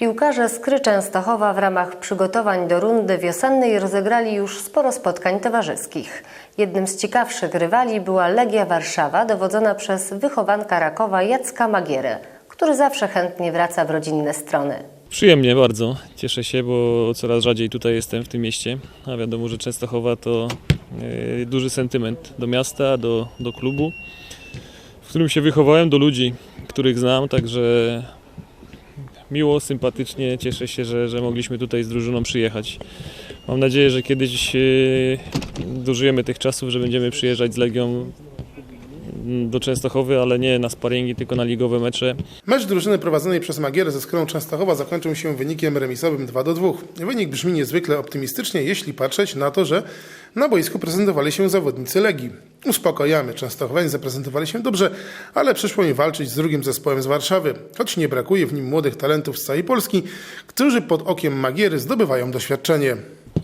Piłkarze Skry Częstochowa w ramach przygotowań do rundy wiosennej rozegrali już sporo spotkań towarzyskich. Jednym z ciekawszych rywali była Legia Warszawa, dowodzona przez wychowanka Rakowa Jacka Magierę, który zawsze chętnie wraca w rodzinne strony. Przyjemnie bardzo, cieszę się, bo coraz rzadziej tutaj jestem w tym mieście, a wiadomo, że Częstochowa to e, duży sentyment do miasta, do, do klubu, w którym się wychowałem, do ludzi, których znam, także miło, sympatycznie, cieszę się, że, że mogliśmy tutaj z drużyną przyjechać. Mam nadzieję, że kiedyś e, dożyjemy tych czasów, że będziemy przyjeżdżać z Legią do Częstochowy, ale nie na sparingi, tylko na ligowe mecze. Mecz drużyny prowadzonej przez Magierę ze Skrą Częstochowa zakończył się wynikiem remisowym 2 do 2. Wynik brzmi niezwykle optymistycznie, jeśli patrzeć na to, że na boisku prezentowali się zawodnicy Legii. Uspokajamy, Częstochowianie zaprezentowali się dobrze, ale przyszło im walczyć z drugim zespołem z Warszawy, choć nie brakuje w nim młodych talentów z całej Polski, którzy pod okiem Magiery zdobywają doświadczenie.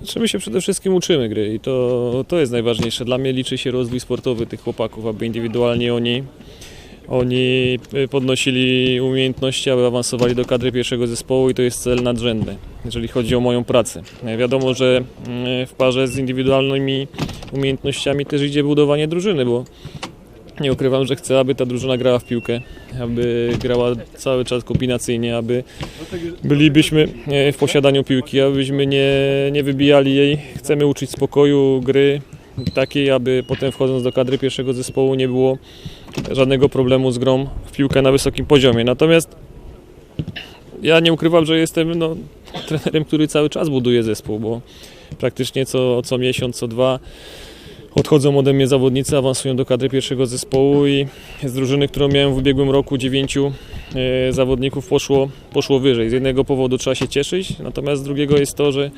Czy my się przede wszystkim uczymy gry i to, to jest najważniejsze. Dla mnie liczy się rozwój sportowy tych chłopaków, aby indywidualnie oni, oni podnosili umiejętności, aby awansowali do kadry pierwszego zespołu i to jest cel nadrzędny, jeżeli chodzi o moją pracę. Wiadomo, że mm, w parze z indywidualnymi umiejętnościami też idzie budowanie drużyny, bo nie ukrywam, że chcę, aby ta drużyna grała w piłkę, aby grała cały czas kombinacyjnie, aby bylibyśmy e, w posiadaniu piłki, abyśmy nie, nie wybijali jej. Chcemy uczyć spokoju, gry takiej, aby potem wchodząc do kadry pierwszego zespołu nie było żadnego problemu z grą w piłkę na wysokim poziomie. Natomiast ja nie ukrywam, że jestem no, trenerem, który cały czas buduje zespół, bo praktycznie co, co miesiąc, co dwa odchodzą ode mnie zawodnicy, awansują do kadry pierwszego zespołu i z drużyny, którą miałem w ubiegłym roku, dziewięciu e, zawodników poszło, poszło wyżej. Z jednego powodu trzeba się cieszyć, natomiast z drugiego jest to, że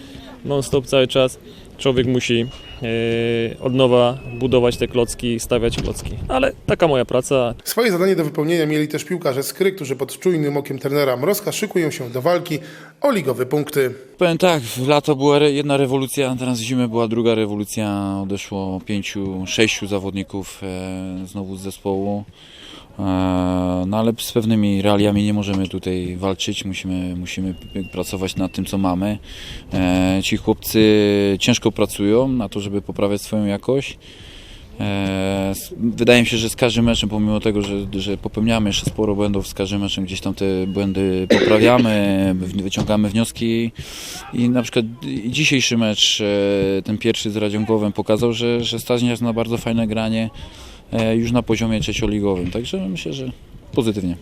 non-stop cały czas człowiek musi e, od nowa budować te klocki, stawiać klocki. Ale taka moja praca, Swoje zadanie do wypełnienia mieli też piłkarze Skry, którzy pod czujnym okiem trenera Mrozka szykują się do walki o ligowe punkty. Powiem tak, w lato była re- jedna rewolucja, teraz w zimę była druga rewolucja. Odeszło pięciu, sześciu zawodników e, znowu z zespołu. E, no ale z pewnymi realiami nie możemy tutaj walczyć, musimy, musimy pracować nad tym, co mamy. E, ci chłopcy ciężko pracują na to, żeby poprawiać swoją jakość. E, Wydaje mi się, że z każdym meczem, pomimo tego, że, że popełniamy jeszcze sporo błędów, z każdym meczem gdzieś tam te błędy poprawiamy, wy- wyciągamy wnioski i na przykład dzisiejszy mecz, e, ten pierwszy z Radziągowem pokazał, że, że Staźniak ma bardzo fajne granie e, już na poziomie trzecioligowym, także myślę, że pozytywnie.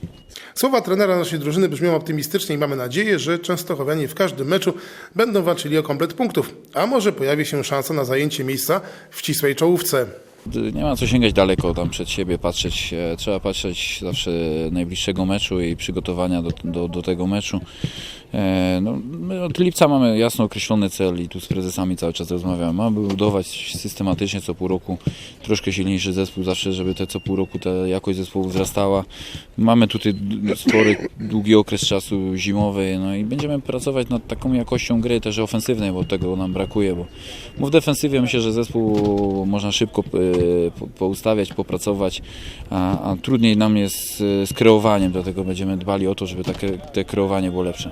Słowa trenera naszej drużyny brzmią optymistycznie i mamy nadzieję, że Częstochowianie w każdym meczu będą walczyli o komplet punktów, a może pojawi się szansa na zajęcie miejsca w ścisłej czołówce. Nie ma co sięgać daleko tam przed siebie, patrzeć, e, trzeba patrzeć zawsze najbliższego meczu i przygotowania do, do, do tego meczu. E, No, my od lipca mamy jasno określony cel i tu z prezesami cały czas rozmawiamy. Mamy budować systematycznie co pół roku troszkę silniejszy zespół, zawsze żeby te co pół roku ta jakość zespołu wzrastała. Mamy tutaj spory, długi okres czasu zimowy no i będziemy pracować nad taką jakością gry też ofensywnej, bo tego nam brakuje, bo w defensywie myślę, że zespół można szybko e, po- poustawiać, popracować, a, a trudniej nam jest e, z kreowaniem, dlatego będziemy dbali o to, żeby takie, te kreowanie było lepsze.